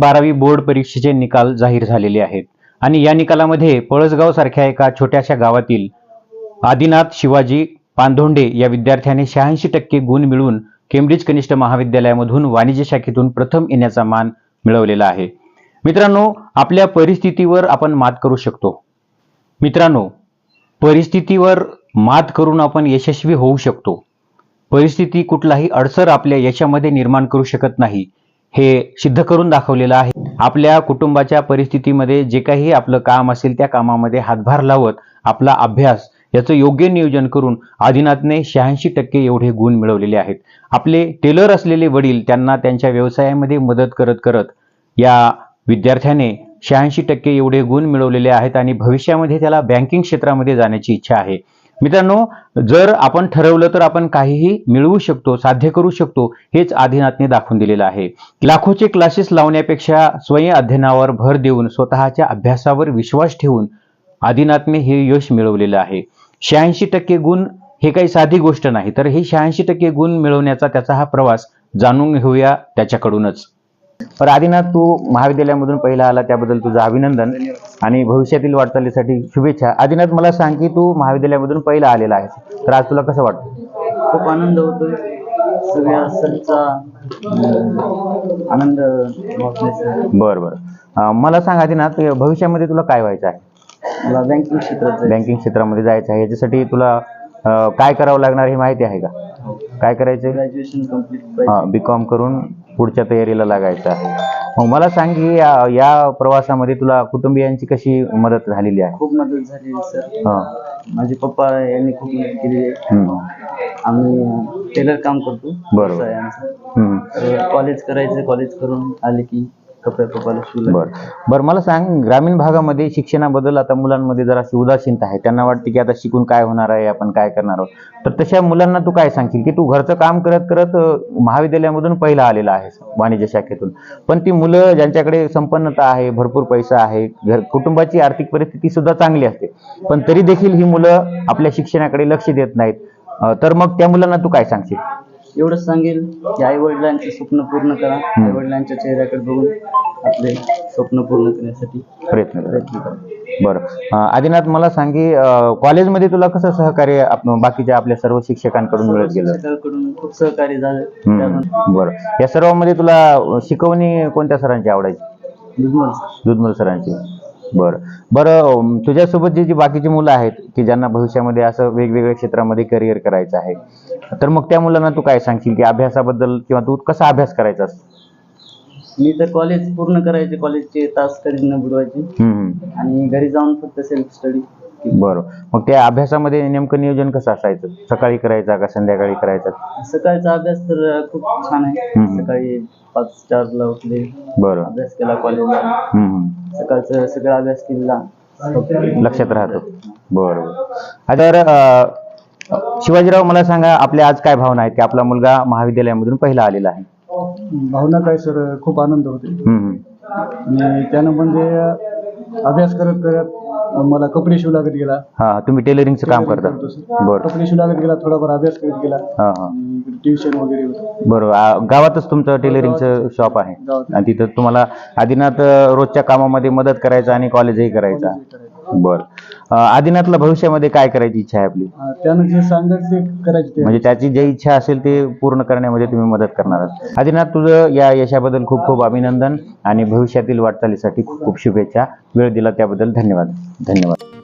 बारावी बोर्ड परीक्षेचे निकाल जाहीर झालेले आहेत. आणि या निकालामध्ये पळसगाव सारख्या एका छोट्याशा गावातील आदिनाथ शिवाजी पांधोंडे या विद्यार्थ्याने शहाऐंशी टक्के गुण मिळवून केम्ब्रिज कनिष्ठ महाविद्यालयामधून वाणिज्य शाखेतून प्रथम येण्याचा मान मिळवलेला आहे. मित्रांनो आपल्या परिस्थितीवर आपण मात करू शकतो. मित्रांनो परिस्थितीवर मात करून आपण यशस्वी होऊ शकतो. परिस्थिती कुठलाही अडसर आपल्या यशामध्ये निर्माण करू शकत नाही. हे सिद्ध करून दाखवलेलं आहे. आपल्या कुटुंबाच्या परिस्थितीमध्ये जे काही आपलं काम असेल त्या कामामध्ये हातभार लावत आपला अभ्यास याचं योग्य नियोजन करून आदिनाथने शहाऐंशी टक्के एवढे गुण मिळवलेले आहेत. आपले टेलर असलेले वडील त्यांना त्यांच्या व्यवसायामध्ये मदत करत करत या विद्यार्थ्याने शहाऐंशी टक्के एवढे गुण मिळवलेले आहेत आणि भविष्यामध्ये त्याला बँकिंग क्षेत्रामध्ये जाण्याची इच्छा आहे. मित्रांनो जर आपण ठरवलं तर आपण काहीही मिळवू शकतो साध्य करू शकतो हेच आदिनाथने दाखवून दिलेलं आहे. लाखोचे क्लासेस लावण्यापेक्षा स्वयं अध्ययनावर भर देऊन स्वतःच्या अभ्यासावर विश्वास ठेवून आदिनाथने हे यश मिळवलेलं आहे. शहाऐंशी टक्के गुण हे काही साधी गोष्ट नाही तर हे शहाऐंशी टक्के गुण मिळवण्याचा त्याचा हा प्रवास जाणून घेऊया त्याच्याकडूनच. तर आदिनाथ तू महाविद्यालयामधून पहिला आला त्याबद्दल तुझं अभिनंदन. आणि भविष्यातील वाटचालीसाठी शुभेच्छा. आदिनाथ मला सांग की तू महाविद्यालयामधून पहिला आलेला आहेस. तर आज तुला कसं वाटतं? खूप आनंद होतोय. सगळ्या सणचा आनंद बरं बरं. मला सांग आदिनाथ भविष्यामध्ये तुला काय व्हायचं आहे? मला बँकिंग क्षेत्रात. बँकिंग क्षेत्रामध्ये जायचं आहे. याच्यासाठी तुला काय करावं लागणार हे माहिती आहे का? काय करायचं? ग्रॅज्युएशन कंप्लीट हा बी कॉम करून पुढच्या तयारीला लागायचं आहे. मग मला सांग की या या प्रवासामध्ये तुला कुटुंबियांची कशी मदत झालेली आहे खूप मदत झाली सर हा माझे पप्पा यांनी खूप मदत केली आहे. आम्ही टेलर काम करतो बरोबर. व्यवसाय आहे आमचा. हम्म. तर कॉलेज करायचं कॉलेज करून आले की बर. बर मला सांग ग्रामीण भागामध्ये शिक्षणाबद्दल आता मुलांमध्ये जराशी उदासीनता आहे. त्यांना वाटते की आता शिकून काय होणार आहे आपण काय करणार आहोत? तर तशा मुलांना तू काय सांगशील की तू घरचं काम करत करत महाविद्यालयामधून पहिला आलेला आहेस वाणिज्य शाखेतून. पण ती मुलं ज्यांच्याकडे संपन्नता आहे भरपूर पैसा आहे घर कुटुंबाची आर्थिक परिस्थिती सुद्धा चांगली असते. पण तरी देखील ही मुलं आपल्या शिक्षणाकडे लक्ष देत नाहीत. तर मग त्या मुलांना तू काय सांगशील? एवढंच सांगेल की आई वडिलांचे स्वप्न पूर्ण करा. आई वडिलांच्या चेहऱ्याकडे बघून आपले स्वप्न पूर्ण करण्यासाठी प्रयत्न कर. प्रयत्न करा. बरं. अं, आदिनाथ मला सांग अं, कॉलेजमध्ये तुला कसं सहकार्य आप- बाकीच्या आपल्या सर्व शिक्षकांकडून मिळत गेलं? शिक्षकांकडून खूप सहकार्य झालं. हम्म, त्यामध्ये बरं. या सर्वांमध्ये तुला अं, शिकवणी कोणत्या सरांची आवडायची? निर्मल दुधमल सरांची. बरं. बरं तुझ्यासोबत जी जी बाकीची मुलं आहेत की ज्यांना भविष्यामध्ये असं वेगवेगळ्या क्षेत्रामध्ये करिअर करायचं आहे तर मग त्या मुलांना तू काय सांगशील की अभ्यासाबद्दल किंवा तू कसा अभ्यास करायचा मी तर कॉलेज पूर्ण करायचे कॉलेजचे तास कधी न बुडवायचे. आणि घरी जाऊन फक्त सेल्फ स्टडी बरं. मग त्या अभ्यासामध्ये नेमकं नियोजन कसं असायचं? सकाळी करायचा का संध्याकाळी करायचा? सकाळचा अभ्यास तर खूप छान आहे. सकाळी पाच चारला उठले. बरं. अभ्यास केला कॉलेजला. सकाळचा सगळा अभ्यास केला लक्षात राहतो. बरं बरं तर अं, शिवाजीराव मला सांगा आपल्या आज काय भावना आहेत? की आपला मुलगा महाविद्यालयामधून पहिला आलेला आहे. भावना काय सर? खूप आनंद होते हम्म, हम्म. आणि त्यानं म्हणजे अभ्यास करत करत मला कपडे शिवू लागत गेला. हा तुम्ही टेलरिंगचं काम करता. करतो सर. बरं. कपडे शिवू लागत गेला थोडाफार अभ्यास करत गेला. हा हा. ट्युशन वगैरे होतं. बरं आ, गावातच तुमचं टेलरिंगचं शॉप आहे. गावात. आणि तिथं तुम्हाला आदिनाथ अं, रोजच्या कामामध्ये मदत करायचा आणि कॉलेजही करायचा. बरं. आदिनाथला भविष्यामध्ये काय करायची इच्छा आहे आपली? अं, त्यानं जे सांगत ते करायचे ते. म्हणजे त्याची जी इच्छा असेल ते पूर्ण करण्यामध्ये तुम्ही मदत करणार आहात. आदिनाथ तुझं या यशाबद्दल खूप खूप अभिनंदन आणि भविष्यातील वाटचालीसाठी खूप खूप शुभेच्छा. वेळ दिला त्याबद्दल धन्यवाद. धन्यवाद.